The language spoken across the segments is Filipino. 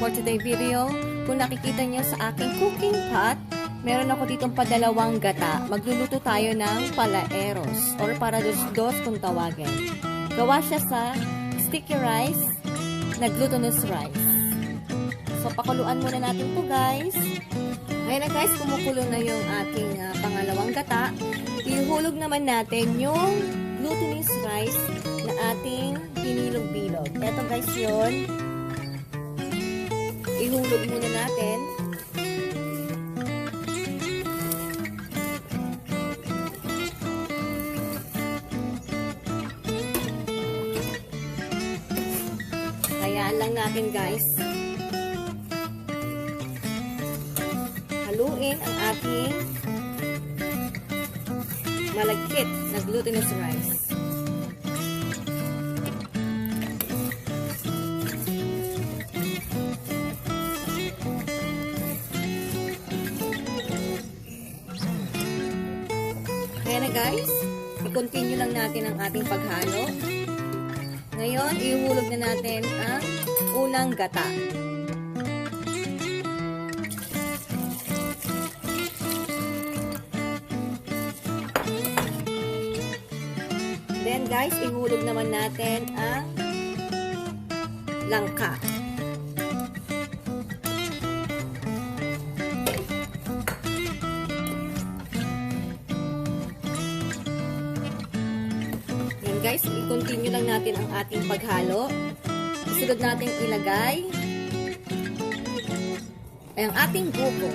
For today video, kung nakikita nyo sa aking cooking pot, meron ako ditong padalawang gata. Magluluto tayo ng palaeros or para dos dos kung tawagin. Gawa siya sa sticky rice na glutinous rice. So, pakuluan muna natin to guys. Ngayon na guys, kumukulo na yung aking ah, pangalawang gata. Ihulog naman natin yung glutinous rice na ating binilog-bilog. Eto guys yun. Ihulog muna natin. Hayaan lang natin guys. Haluin ang ating malagkit na glutinous rice. Kaya na guys, i-continue lang natin ang ating paghalo. Ngayon, ihulog na natin ang unang gata. Then guys, ihulog naman natin ang langka. Guys, i-continue lang natin ang ating paghalo. Isunod natin ilagay ay ang ating buko.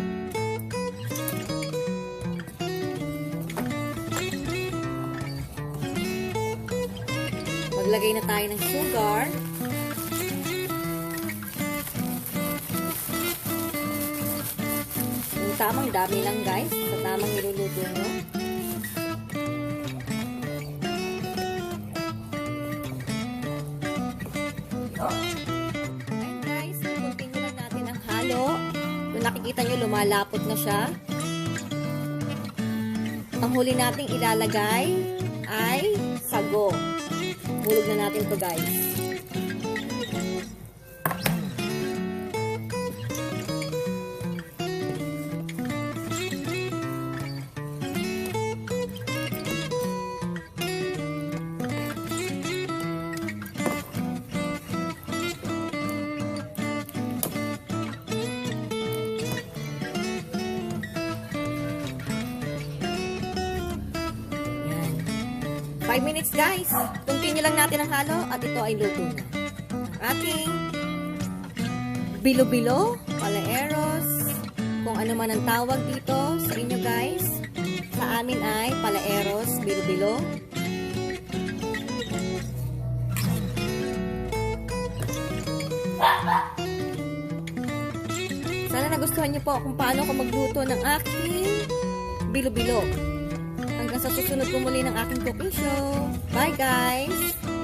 Maglagay na tayo ng sugar. Yung tamang dami lang guys, sa tamang niluluto nyo. Ayun guys, continue lang natin ang halo. Kung nakikita nyo, lumalapot na siya. Ang huli nating ilalagay ay sago. Hulog na natin to guys. 5 minutes guys. Continue lang natin ang halo at ito ay luto na. Ang ating bilo-bilo, palaeros, kung ano man ang tawag dito sa inyo guys. Sa amin ay palaeros, bilo-bilo. Sana nagustuhan niyo po kung paano ako magluto ng aking bilo-bilo sa susunod po muli ng aking cooking show. Bye guys!